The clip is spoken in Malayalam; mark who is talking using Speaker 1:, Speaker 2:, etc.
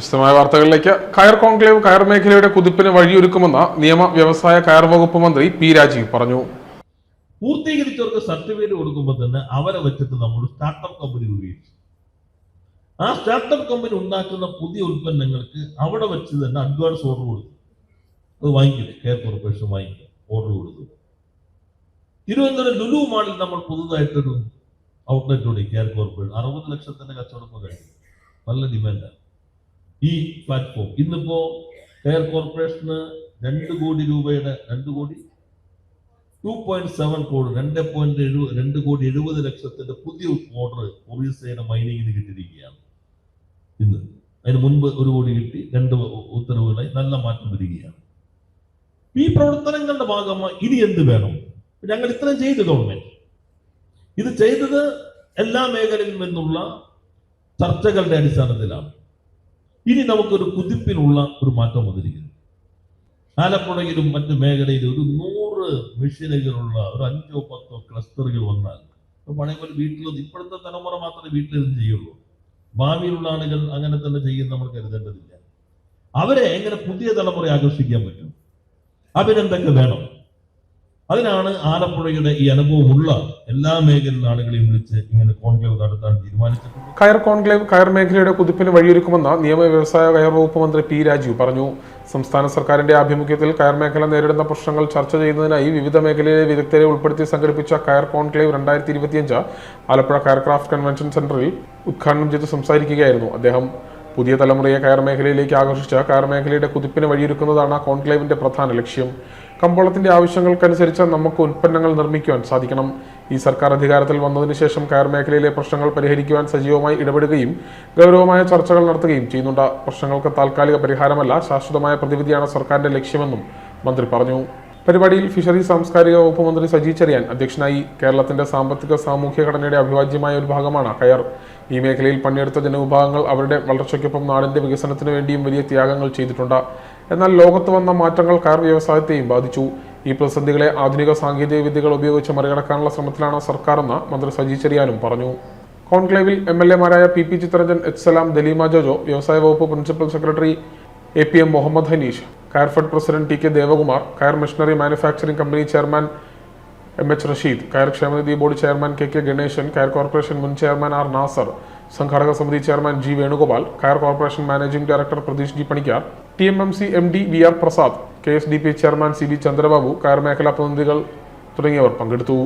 Speaker 1: വിശദമായ വാർത്തകളിലേക്ക്. കയർ കോൺക്ലേവ് കയർ മേഖലയുടെ കുതിപ്പിന് വഴിയൊരുക്കുമെന്ന് നിയമ വ്യവസായ കയർ വകുപ്പ് മന്ത്രി പി രാജീവ് പറഞ്ഞു.
Speaker 2: പൂർത്തീകരിച്ചവർക്ക് സർട്ടിഫിക്കറ്റ് കൊടുക്കുമ്പോൾ തന്നെ അവരെ വെച്ചിട്ട് നമ്മൾ സ്റ്റാർട്ടപ്പ് കമ്പനി ഉപയോഗിച്ചു ആ സ്റ്റാർട്ടപ്പ് കമ്പനി ഉണ്ടാക്കുന്ന പുതിയ ഉൽപ്പന്നങ്ങൾക്ക് അവിടെ വെച്ച് തന്നെ അഡ്വാൻസ് ഓർഡർ കൊടുത്തു അത് വാങ്ങിക്കില്ലേ? കെയർ കോർപ്പറേഷൻ വാങ്ങിക്കുക ഓർഡർ കൊടുത്തു തിരുവനന്തപുരം ലുലു മാളിൽ നമ്മൾ പുതുതായിട്ടൊരു ഔട്ട്ലെറ്റ് കൂടി കെയർ കോർപ്പറേഷൻ അറുപത് ലക്ഷത്തിന്റെ കച്ചവടം കഴിഞ്ഞു. നല്ല ഡിമാൻഡാണ് ഈ പ്ലാറ്റ്ഫോം ഇന്നിപ്പോ എയർ കോർപ്പറേഷന് രണ്ട് കോടി രൂപയുടെ രണ്ട് കോടി ടു പോയിന്റ് സെവൻ കോടി രണ്ട് പോയിന്റ് എഴു രണ്ട് കോടി എഴുപത് ലക്ഷത്തിന്റെ പുതിയ ഓർഡർ ഒറീസയുടെ മൈനിങ്ങിന് കിട്ടിയിരിക്കുകയാണ്. ഇന്ന് അതിന് മുൻപ് ഒരു കോടി കിട്ടി രണ്ട് ഉത്തരവുകളായി നല്ല മാറ്റം വരികയാണ്. ഈ പ്രവർത്തനങ്ങളുടെ ഭാഗമായി ഇനി എന്ത് വേണം? ഞങ്ങൾ ഇത്രയും ചെയ്തു ഗവൺമെന്റ് ഇത് ചെയ്തത് എല്ലാ മേഖലയിൽ നിന്നുള്ള ചർച്ചകളുടെ അടിസ്ഥാനത്തിലാണ്. ഇനി നമുക്കൊരു കുതിപ്പിനുള്ള ഒരു മാറ്റം വന്നിരിക്കുന്നു. ആലപ്പുഴയിലും മറ്റു മേഖലയിലും ഒരു നൂറ് മെഷീനുകളുള്ള ഒരു അഞ്ചോ പത്തോ ക്ലസ്റ്ററുകൾ വന്നാൽ ഇപ്പൊ വീട്ടിലൊന്നും ഇപ്പോഴത്തെ തലമുറ മാത്രമേ വീട്ടിലിരുന്ന് ചെയ്യുള്ളൂ. ഭാവിയിലുള്ള ആളുകൾ അങ്ങനെ തന്നെ ചെയ്യുന്ന നമ്മൾ കരുതേണ്ടതില്ല. അവരെ എങ്ങനെ പുതിയ തലമുറയെ ആകർഷിക്കാൻ പറ്റും? അതിനെന്തൊക്കെ വേണം? അതിനാണ് ആലപ്പുഴയുടെ ഈ അനുഭവമുള്ള എല്ലാ മേഖലയിലെ ആളുകളെയും വിളിച്ച് ഇങ്ങനെ കോൺക്ലേവ് നടത്താൻ തീരുമാനിച്ചിട്ടുണ്ട്
Speaker 1: കയർ കോൺക്ലേവ് കയർ മേഖലയുടെ കുതിപ്പിന് വഴിയൊരുക്കുമെന്ന് നിയമ വ്യവസായ കയർ വകുപ്പ് മന്ത്രി പി രാജീവ് പറഞ്ഞു. സംസ്ഥാന സർക്കാരിന്റെ ആഭിമുഖ്യത്തിൽ കയർ മേഖല നേരിടുന്ന പ്രശ്നങ്ങൾ ചർച്ച ചെയ്യുന്നതിനായി വിവിധ മേഖലയിലെ വിദഗ്ധരെ ഉൾപ്പെടുത്തി സംഘടിപ്പിച്ച കയർ കോൺക്ലേവ് രണ്ടായിരത്തി ഇരുപത്തിയഞ്ച് ആലപ്പുഴ കയർക്രാഫ്റ്റ് കൺവെൻഷൻ സെന്ററിൽ ഉദ്ഘാടനം ചെയ്ത് സംസാരിക്കുകയായിരുന്നു അദ്ദേഹം. പുതിയ തലമുറയെ കയർ മേഖലയിലേക്ക് ആകർഷിച്ച് കയർ മേഖലയുടെ കുതിപ്പിന് വഴിയൊരുക്കുന്നതാണ് കോൺക്ലേവിന്റെ പ്രധാന ലക്ഷ്യം. കമ്പോളത്തിന്റെ ആവശ്യങ്ങൾക്കനുസരിച്ച് നമുക്ക് ഉൽപ്പന്നങ്ങൾ നിർമ്മിക്കുവാൻ സാധിക്കണം. ഈ സർക്കാർ അധികാരത്തിൽ വന്നതിന് ശേഷം കയർ മേഖലയിലെ പ്രശ്നങ്ങൾ പരിഹരിക്കുവാൻ സജീവമായി ഇടപെടുകയും ഗൗരവമായ ചർച്ചകൾ നടത്തുകയും ചെയ്യുന്നുണ്ട്. പ്രശ്നങ്ങൾക്ക് താൽക്കാലിക പരിഹാരമല്ല ശാശ്വതമായ പ്രതിവിധിയാണ് സർക്കാരിന്റെ ലക്ഷ്യമെന്നും മന്ത്രി പറഞ്ഞു. പരിപാടിയിൽ ഫിഷറി സാംസ്കാരിക വകുപ്പ് മന്ത്രി സജി ചെറിയാൻ അധ്യക്ഷനായി കേരളത്തിന്റെ സാമ്പത്തിക സാമൂഹ്യ ഘടനയുടെ അവിഭാജ്യമായ ഒരു ഭാഗമാണ് കയർ. ഈ മേഖലയിൽ പണിയെടുത്ത ജനവിഭാഗങ്ങൾ അവരുടെ വളർച്ചയ്ക്കൊപ്പം നാടിന്റെ വികസനത്തിനു വേണ്ടിയും വലിയ ത്യാഗങ്ങൾ ചെയ്തിട്ടുണ്ട്. എന്നാൽ ലോകത്ത് വന്ന മാറ്റങ്ങൾ കയർ വ്യവസായത്തെയും ബാധിച്ചു. ഈ പ്രതിസന്ധികളെ ആധുനിക സാങ്കേതിക വിദ്യകൾ ഉപയോഗിച്ച് മറികടക്കാനുള്ള ശ്രമത്തിലാണ് സർക്കാരെന്ന് മന്ത്രി സജി ചെറിയാനും പറഞ്ഞു. കോൺക്ലേവിൽ M L എമാരായ P P Chitharanjan H Salam Daleema Jojo വ്യവസായ വകുപ്പ് principal secretary A P M Muhammad Hanish Coirfed president T K Devakumar coir machinery manufacturing company chairman M H Rasheed കയർ ക്ഷേമനിധി board chairman K K Ganesan coir corporation മുൻ ചെയർമാൻ ആർ നാസർ സംഘാടക സമിതി chairman G Venugopal coir corporation managing director Pratheesh G Panicker T M M C M D V R Prasad K S D P chairman C B Chandrababu കയർ മേഖലാ പ്രതിനിധികൾ തുടങ്ങിയവർ പങ്കെടുത്തു.